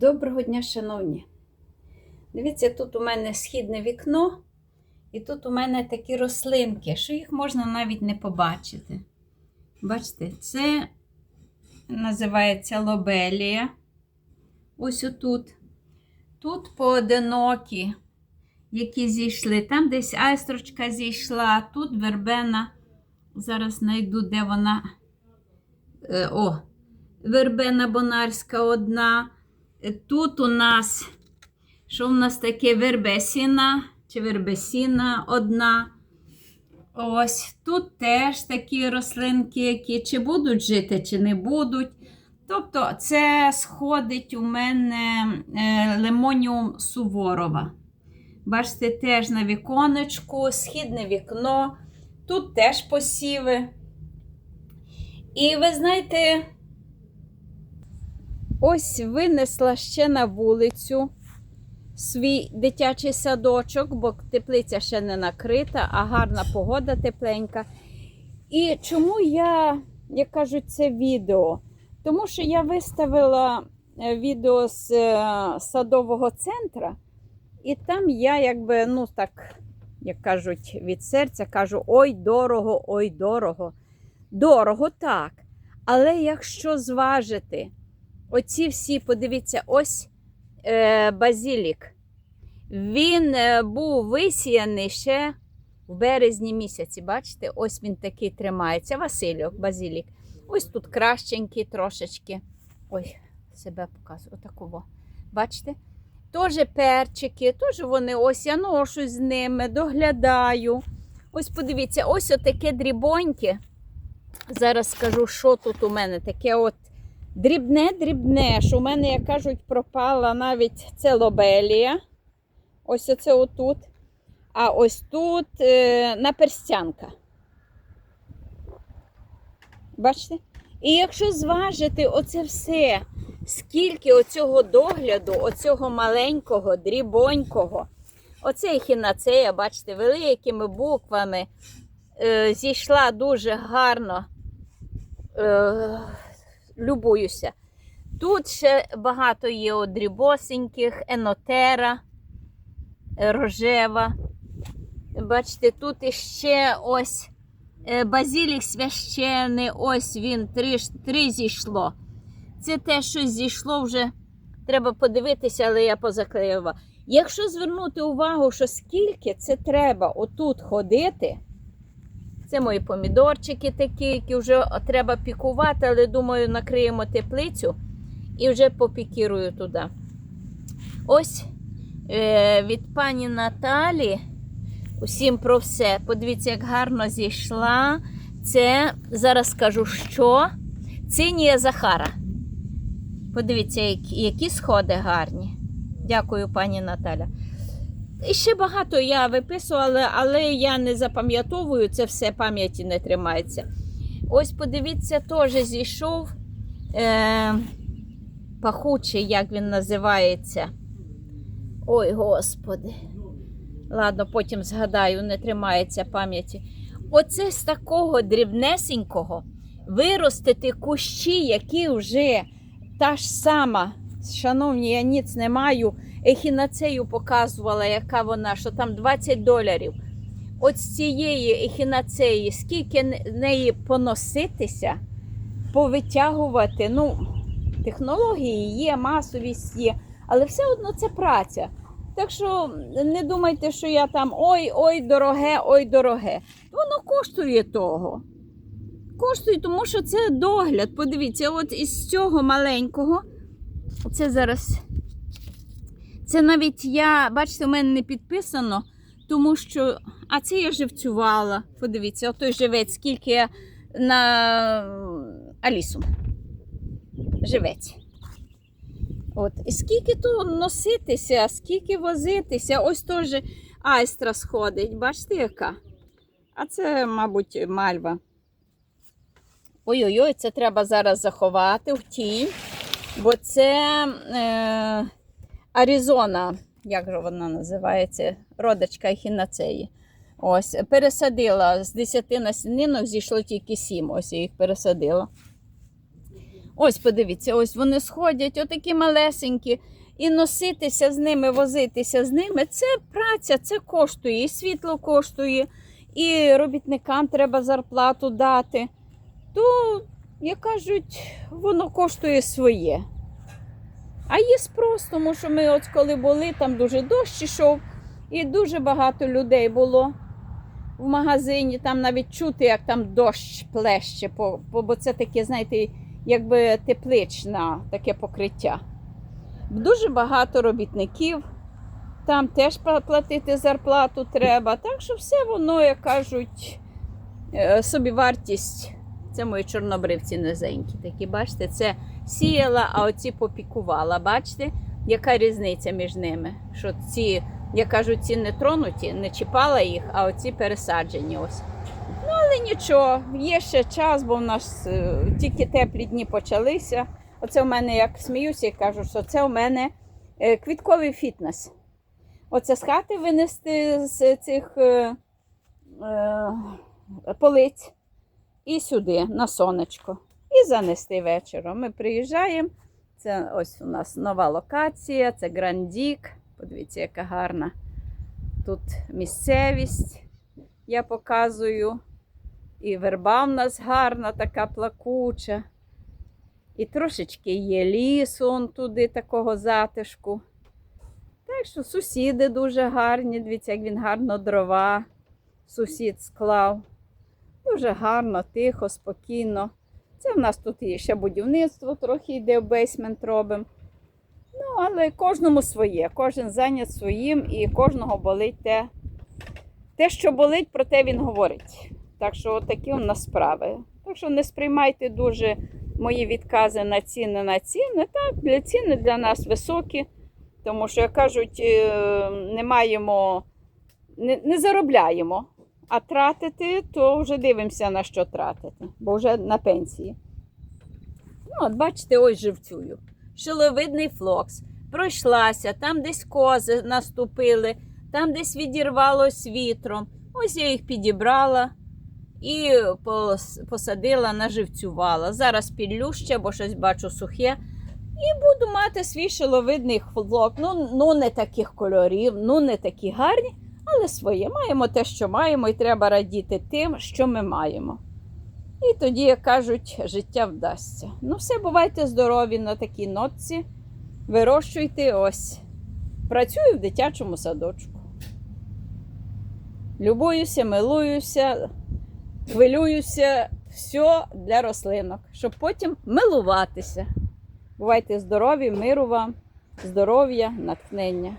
Доброго дня, шановні. Дивіться, тут у мене східне вікно, і тут у мене такі рослинки, що їх можна навіть не побачити. Бачите, це називається лобелія. Ось отут. Тут поодинокі, які зійшли. Там десь айстрочка зійшла, тут вербена. Зараз знайду, де вона. Е, О, вербена бонарська одна. Е, Тут у нас, що в нас таке вербесіна чи вербесіна одна. Ось тут теж такі рослинки, які чи будуть жити, чи не будуть. Тобто, це сходить у мене е, лимоніум суворова. Бачите, теж на віконечку, східне вікно. Тут теж посіви. І ви знаєте, ось винесла ще на вулицю свій дитячий садочок, бо теплиця ще не накрита, а гарна погода тепленька. І чому я, як кажуть, це відео? Тому що я виставила е, відео з е, садового центра, і там я, якби, ну так, як кажуть, від серця кажу: ой, дорого, ой, дорого. Дорого так. Але якщо зважити, оці всі, подивіться, ось е, базілік. Він е, був висіяний ще в березні місяці. Бачите, ось він такий тримається. Васильок, базілік. Ось тут кращенький трошечки. Ой, себе показую. Отакого. Бачите? Теж перчики, теж вони ось я ношу з ними, доглядаю. Ось подивіться, ось отаке дрібоньке. Зараз скажу, що тут у мене таке от дрібне-дрібне, що у мене, як кажуть, пропала навіть це лобелія. Ось оце отут. А ось тут е, наперстянка. Бачите? І якщо зважити оце все, скільки оцього догляду, оцього маленького, дрібонького, оце ехінацея, бачите, великими буквами е, зійшла дуже гарно. Е, любуюся. Тут ще багато є дрібосеньких, енотера, е, рожева. Бачите, тут іще ось е, базилік священий, ось він три, три зійшло. Це те, що зійшло вже, треба подивитися, але я позаклеювала. Якщо звернути увагу, що скільки це треба отут ходити, це мої помідорчики такі, які вже треба пікувати, але думаю, накриємо теплицю і вже попікірую туди. Ось е, від пані Наталі. Усім про все. Подивіться, як гарно зійшла. Це зараз скажу, що цинія Захара. Подивіться, які, сходи гарні. Дякую, пані Наталя. І ще багато я виписувала, але я не запам'ятовую, це все пам'яті не тримається. Ось подивіться, теж зійшов е, пахучий, як він називається. Ой, господи. Ладно, потім згадаю, не тримається пам'яті. Оце з такого дрібнесенького виростити кущі, які вже та ж сама, шановні, я ніц не маю. Ехінацею показувала, яка вона, що там 20 доларів. От з цієї ехінацеї, скільки неї поноситися, повитягувати. Ну, технології є, масовість є, але все одно це праця. Так що не думайте, що я там ой, ой, дороге, ой, дороге. Воно коштує того. Коштує, тому що це догляд. Подивіться, от із цього маленького, це зараз. Це навіть я, бачите, у мене не підписано, тому що. А це я живцювала. Подивіться, отой живець, скільки я на Алісу. Живець. От. І скільки то носитися, скільки возитися. Ось теж айстра сходить. Бачите, яка? А це, мабуть, мальва. Ой-ой-ой, це треба зараз заховати в тінь, бо це е, Аризона, як же вона називається, родичка ехінацеї. Ось, пересадила з 10 насінинок, зійшло тільки 7. Ось я їх пересадила. Ось, подивіться, ось вони сходять, отакі малесенькі. І носитися з ними, возитися з ними це праця, це коштує, і світло коштує, і робітникам треба зарплату дати. То, як кажуть, воно коштує своє. А є спрос, тому що ми, от коли були, там дуже дощ ішов, і дуже багато людей було в магазині. Там навіть чути, як там дощ плеще, бо це таке, знаєте, якби тепличне таке покриття. Дуже багато робітників, там теж платити зарплату треба. Так що все воно, як кажуть, е, собівартість. Це мої чорнобривці низенькі. Такі, бачите, це сіяла, а оці попікувала. Бачите, яка різниця між ними? Що ці, як кажуть, ці не тронуті, не чіпала їх, а оці пересаджені. ось. Ну, але нічого, є ще час, бо в нас е, тільки теплі дні почалися. Оце в мене, як сміюся і кажу, що це у мене е, квітковий фітнес. Оце з хати винести з цих е, е, полиць і сюди, на сонечко. І занести вечором. Ми приїжджаємо. Це ось у нас нова локація, це Грандік. Подивіться, яка гарна тут місцевість. Я показую. І верба в нас гарна, така плакуча. І трошечки є лісу он туди такого затишку. Так що сусіди дуже гарні. Дивіться, як він гарно дрова. Сусід склав. Дуже гарно, тихо, спокійно. Це в нас тут є ще будівництво, трохи йде в бейсмент робимо. Ну, але кожному своє, кожен зайнят своїм і кожного болить те. Те, що болить, про те він говорить. Так що от такі у нас справи. Так що не сприймайте дуже мої відкази на ціни на ціни. Так, для ціни для нас високі, тому що, як кажуть, е, не маємо, не, не заробляємо. А тратити, то вже дивимося на що тратити, бо вже на пенсії. Ну, от бачите, ось живцюю. Шиловидний флокс. Пройшлася, там десь кози наступили, там десь відірвалось вітром. Ось я їх підібрала і посадила, наживцювала. Зараз підлю ще, бо щось бачу сухе. І буду мати свій шиловидний флок. Ну, ну не таких кольорів, ну не такі гарні, але своє. Маємо те, що маємо, і треба радіти тим, що ми маємо. І тоді, як кажуть, життя вдасться. Ну, все, бувайте здорові на такій нотці. Вирощуйте ось. Працюю в дитячому садочку. Любуюся, милуюся, хвилююся, все для рослинок, щоб потім милуватися. Бувайте здорові, миру вам, здоров'я, натхнення.